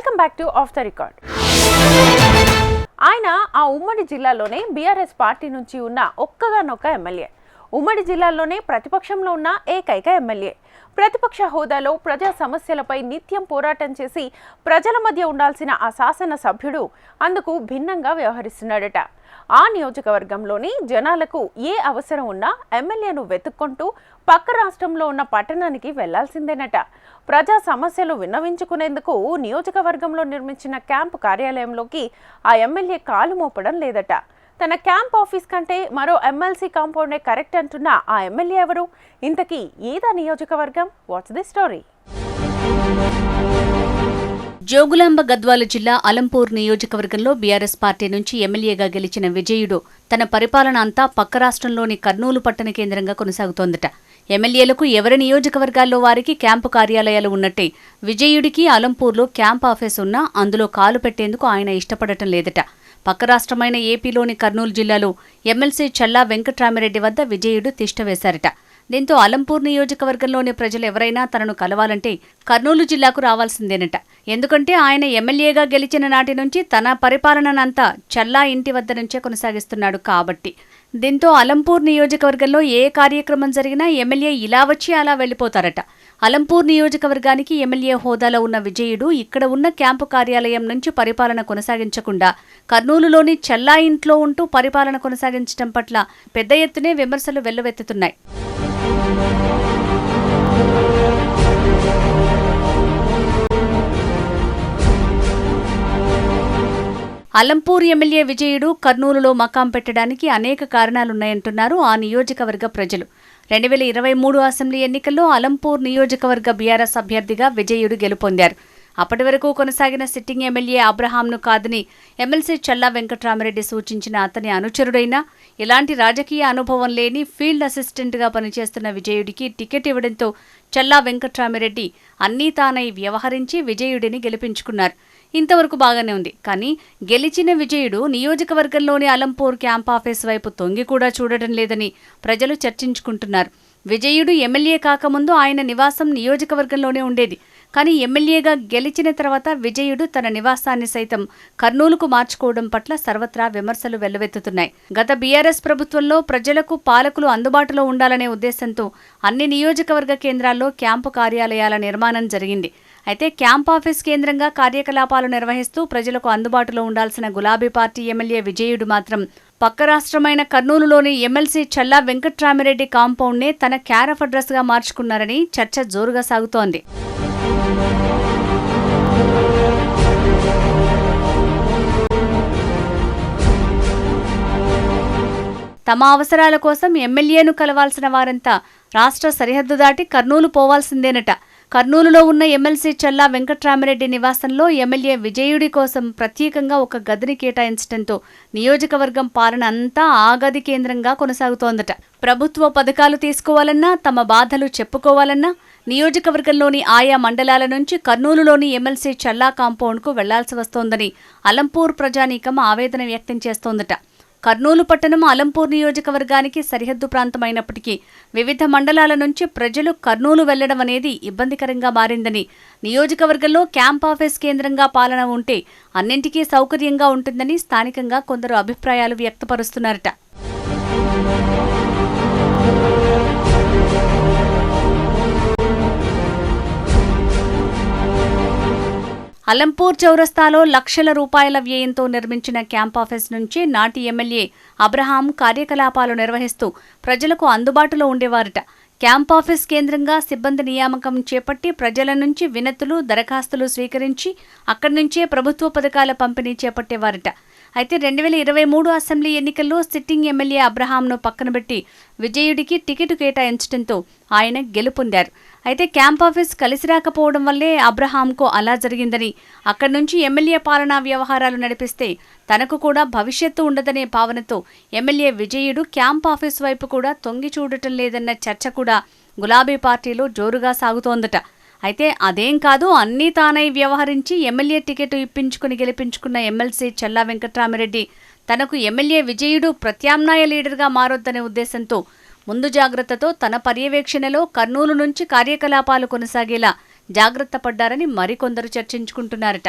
Welcome back to off the record ఆయన ఆ ఉమ్మడి జిల్లాలోనే బీఆర్ఎస్ పార్టీ నుంచి ఉన్న ఒక్కగానొక్క ఎమ్మెల్యే. ఉమ్మడి జిల్లాలోనే ప్రతిపక్షంలో ఉన్న ఏకైక ఎమ్మెల్యే. ప్రతిపక్ష హోదాలో ప్రజా సమస్యలపై నిత్యం పోరాటం చేసి ప్రజల మధ్య ఉండాల్సిన ఆ శాసన సభ్యుడు అందుకు భిన్నంగా వ్యవహరిస్తున్నాడట. ఆ నియోజకవర్గంలోని జనాలకు ఏ అవసరం ఉన్నా ఎమ్మెల్యేను వెతుక్కుంటూ పక్క రాష్ట్రంలో ఉన్న పట్టణానికి వెళ్ళాల్సిందేనట. ప్రజా సమస్యలు విన్నవించుకునేందుకు నియోజకవర్గంలో నిర్మించిన క్యాంపు కార్యాలయంలోకి ఆ ఎమ్మెల్యే కాలు మోపడం లేదట. తన క్యాంప్ ఆఫీస్ కంటే మరో ఎమ్మెల్సీ కాంపౌండే కరెక్ట్ అంటున్న ఆ ఎమ్మెల్యే ఎవరు? ఇంతకీ ఏదా నియోజకవర్గం? What's the story Jogulamba Gadwal జిల్లా అలంపూర్ నియోజకవర్గంలో బీఆర్ఎస్ పార్టీ నుంచి ఎమ్మెల్యేగా గెలిచిన విజయుడు తన పరిపాలన అంతా పక్క రాష్ట్రంలోని కర్నూలు పట్టణ కేంద్రంగా కొనసాగుతోందట. ఎమ్మెల్యేలకు ఎవరి నియోజకవర్గాల్లో వారికి క్యాంపు కార్యాలయాలు ఉన్నట్టే విజయుడికి అలంపూర్లో క్యాంప్ ఆఫీస్ ఉన్నా అందులో కాలు పెట్టేందుకు ఆయన ఇష్టపడటం లేదట. పక్క రాష్ట్రమైన ఏపీలోని కర్నూలు జిల్లాలో ఎమ్మెల్సీ చల్లా వెంకట్రామిరెడ్డి వద్ద విజయుడు తిష్టవేశారట దీంతో అలంపూర్ నియోజకవర్గంలోని ప్రజలు ఎవరైనా తనను కలవాలంటే కర్నూలు జిల్లాకు రావాల్సిందేనట. ఎందుకంటే ఆయన ఎమ్మెల్యేగా గెలిచిన నాటి నుంచి తన పరిపాలననంతా చల్లా ఇంటి వద్ద నుంచే కొనసాగిస్తున్నాడు కాబట్టి. దీంతో అలంపూర్ నియోజకవర్గంలో ఏ కార్యక్రమం జరిగినా ఎమ్మెల్యే ఇలా వచ్చి అలా వెళ్ళిపోతారట. అలంపూర్ నియోజకవర్గానికి ఎమ్మెల్యే హోదాలో ఉన్న విజయుడు ఇక్కడ ఉన్న క్యాంపు కార్యాలయం నుంచి పరిపాలన కొనసాగించకుండా కర్నూలులోని చల్లా ఇంట్లో ఉంటూ పరిపాలన కొనసాగించడం పట్ల పెద్ద ఎత్తునే విమర్శలు వెల్లువెత్తుతున్నాయి. అలంపూర్ ఎమ్మెల్యే విజయుడు కర్నూలులో మకాం పెట్టడానికి అనేక కారణాలున్నాయంటున్నారు ఆ నియోజకవర్గ ప్రజలు. రెండు వేల ఇరవై మూడు అసెంబ్లీ ఎన్నికల్లో అలంపూర్ నియోజకవర్గ బీఆర్ఎస్ అభ్యర్థిగా విజయుడు గెలుపొందారు. అప్పటి వరకు కొనసాగిన సిట్టింగ్ ఎమ్మెల్యే అబ్రహాంను కాదని ఎమ్మెల్సీ చల్లా వెంకట్రామరెడ్డి సూచించిన అతని అనుచరుడైన ఎలాంటి రాజకీయ అనుభవం లేని ఫీల్డ్ అసిస్టెంట్గా పనిచేస్తున్న విజయుడికి టికెట్ ఇవ్వడంతో చల్లా వెంకట్రామిరెడ్డి అన్నీ తానై వ్యవహరించి విజయుడిని గెలిపించుకున్నారు. ఇంతవరకు బాగానే ఉంది. కానీ గెలిచిన విజయుడు నియోజకవర్గంలోని అలంపూర్ క్యాంప్ ఆఫీస్ వైపు తొంగి కూడా చూడటం లేదని ప్రజలు చర్చించుకుంటున్నారు. విజయుడు ఎమ్మెల్యే కాకముందు ఆయన నివాసం నియోజకవర్గంలోనే ఉండేది. కానీ ఎమ్మెల్యేగా గెలిచిన తర్వాత విజయుడు తన నివాసాన్ని సైతం కర్నూలుకు మార్చుకోవడం పట్ల సర్వత్రా విమర్శలు వెల్లువెత్తుతున్నాయి. గత బీఆర్ఎస్ ప్రభుత్వంలో ప్రజలకు పాలకులు అందుబాటులో ఉండాలనే ఉద్దేశంతో అన్ని నియోజకవర్గ కేంద్రాల్లో క్యాంపు కార్యాలయాల నిర్మాణం జరిగింది. అయితే క్యాంప్ ఆఫీస్ కేంద్రంగా కార్యకలాపాలు నిర్వహిస్తూ ప్రజలకు అందుబాటులో ఉండాల్సిన గులాబీ పార్టీ ఎమ్మెల్యే విజయుడు మాత్రం పక్క రాష్ట్రమైన కర్నూలులోని ఎమ్మెల్సీ చల్లా వెంకట్రామిరెడ్డి కాంపౌండ్నే తన క్యారఫ్ అడ్రస్గా మార్చుకున్నారని చర్చ జోరుగా సాగుతోంది. తమ అవసరాల కోసం ఎమ్మెల్యేను కలవాల్సిన వారంతా రాష్ట్ర సరిహద్దు దాటి కర్నూలు పోవాల్సిందేనట. కర్నూలులో ఉన్న ఎమ్మెల్సీ చల్లా వెంకట్రామిరెడ్డి నివాసంలో ఎమ్మెల్యే విజయుడి కోసం ప్రత్యేకంగా ఒక గదిని కేటాయించడంతో నియోజకవర్గం పాలన అంతా ఆ గది కేంద్రంగా కొనసాగుతోందట. ప్రభుత్వ పథకాలు తీసుకోవాలన్నా తమ బాధలు చెప్పుకోవాలన్నా నియోజకవర్గంలోని ఆయా మండలాల నుంచి కర్నూలులోని ఎమ్మెల్సీ చల్లా కాంపౌండ్కు వెళ్ళాల్సి వస్తోందని అలంపూర్ ప్రజానీకం ఆవేదన వ్యక్తం చేస్తోందట. కర్నూలు పట్టణం అలంపూర్ నియోజకవర్గానికి సరిహద్దు ప్రాంతమైనప్పటికీ వివిధ మండలాల నుంచి ప్రజలు కర్నూలు వెళ్ళడం అనేది ఇబ్బందికరంగా మారిందని నియోజకవర్గంలో క్యాంప్ ఆఫీస్ కేంద్రంగా పాలన ఉంటే అన్నింటికీ సౌకర్యంగా ఉంటుందని స్థానికంగా కొందరు అభిప్రాయాలు వ్యక్తపరుస్తున్నారట. అలంపూర్ చౌరస్తాలో లక్షల రూపాయల వ్యయంతో నిర్మించిన క్యాంప్ ఆఫీస్ నుంచి నాటి ఎమ్మెల్యే అబ్రహాం కార్యకలాపాలు నిర్వహిస్తూ ప్రజలకు అందుబాటులో ఉండేవారట. క్యాంప్ ఆఫీస్ కేంద్రంగా సిబ్బంది నియామకం చేపట్టి ప్రజల నుంచి వినతులు దరఖాస్తులు స్వీకరించి అక్కడి నుంచే ప్రభుత్వ పథకాల పంపిణీ చేపట్టేవారట. అయితే రెండు వేల ఇరవై మూడు అసెంబ్లీ ఎన్నికల్లో సిట్టింగ్ ఎమ్మెల్యే అబ్రహాంను పక్కనబెట్టి విజయుడికి టికెట్ కేటాయించడంతో ఆయన గెలుపొందారు. అయితే క్యాంప్ ఆఫీస్ కలిసి రాకపోవడం వల్లే అబ్రహాంకు అలా జరిగిందని అక్కడి నుంచి ఎమ్మెల్యే పాలనా వ్యవహారాలు నడిపిస్తే తనకు కూడా భవిష్యత్తు ఉండదనే భావనతో ఎమ్మెల్యే విజయుడు క్యాంప్ ఆఫీస్ వైపు కూడా తొంగి చూడటం లేదన్న చర్చ కూడా గులాబీ పార్టీలో జోరుగా సాగుతోందట. అయితే అదేం కాదు అన్నీ తానై వ్యవహరించి ఎమ్మెల్యే టికెట్ ఇప్పించుకుని గెలిపించుకున్న ఎమ్మెల్సీ చల్లా వెంకట్రామిరెడ్డి తనకు ఎమ్మెల్యే విజయుడు ప్రత్యామ్నాయ లీడర్గా మారొద్దనే ఉద్దేశంతో ముందు జాగ్రత్తతో తన పర్యవేక్షణలో కర్నూలు నుంచి కార్యకలాపాలు కొనసాగేలా జాగ్రత్త పడ్డారని మరికొందరు చర్చించుకుంటున్నారట.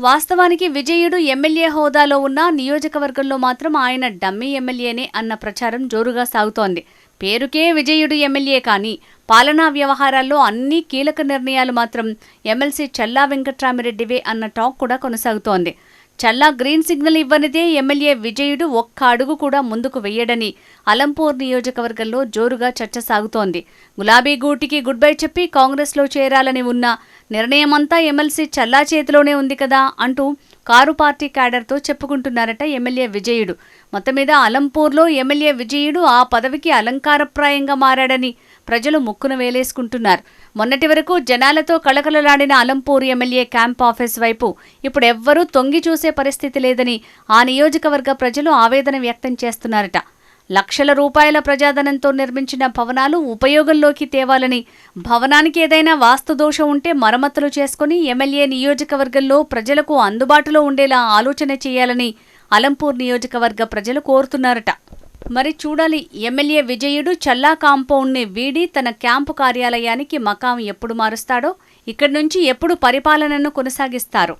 వాస్తవానికి విజయుడు ఎమ్మెల్యే హోదాలో ఉన్న నియోజకవర్గంలో మాత్రం ఆయన డమ్మీ ఎమ్మెల్యేనే అన్న ప్రచారం జోరుగా సాగుతోంది. పేరుకే విజయుడు ఎమ్మెల్యే కానీ పాలనా వ్యవహారాల్లో అన్ని కీలక నిర్ణయాలు మాత్రం ఎమ్మెల్సీ చల్లా వెంకట్రామిరెడ్డివే అన్న టాక్ కూడా కొనసాగుతోంది. చల్లా గ్రీన్ సిగ్నల్ ఇవ్వనిదే ఎమ్మెల్యే విజయుడు ఒక్క అడుగు కూడా ముందుకు వెయ్యడని అలంపూర్ నియోజకవర్గంలో జోరుగా చర్చ సాగుతోంది. గులాబీ గూటికి గుడ్ బై చెప్పి కాంగ్రెస్లో చేరాలని ఉన్న నిర్ణయమంతా ఎమ్మెల్సీ చల్లా చేతిలోనే ఉంది కదా అంటూ కారు పార్టీ క్యాడర్తో చెప్పుకుంటున్నారట ఎమ్మెల్యే విజయుడు. మొత్తం మీద అలంపూర్లో ఎమ్మెల్యే విజయుడు ఆ పదవికి అలంకారప్రాయంగా మారాడని ప్రజలు ముక్కున వేలేసుకుంటున్నారు. మొన్నటి వరకు జనాలతో కళకళలాడిన అలంపూర్ ఎమ్మెల్యే క్యాంప్ ఆఫీస్ వైపు ఇప్పుడు ఎవ్వరూ తొంగి చూసే పరిస్థితి లేదని ఆ నియోజకవర్గ ప్రజలు ఆవేదన వ్యక్తం చేస్తున్నారట. లక్షల రూపాయల ప్రజాధనంతో నిర్మించిన భవనాలు ఉపయోగంలోకి తేవాలని భవనానికి ఏదైనా వాస్తు దోషం ఉంటే మరమ్మతులు చేసుకుని ఎమ్మెల్యే నియోజకవర్గంలో ప్రజలకు అందుబాటులో ఉండేలా ఆలోచన చేయాలని అలంపూర్ నియోజకవర్గ ప్రజలు కోరుతున్నారట. మరి చూడాలి ఎమ్మెల్యే విజయుడు చల్లా కాంపౌండ్ని వీడి తన క్యాంపు కార్యాలయానికి మకాం ఎప్పుడు మారుస్తాడో ఇక్కడి నుంచి ఎప్పుడు పరిపాలనను కొనసాగిస్తారు?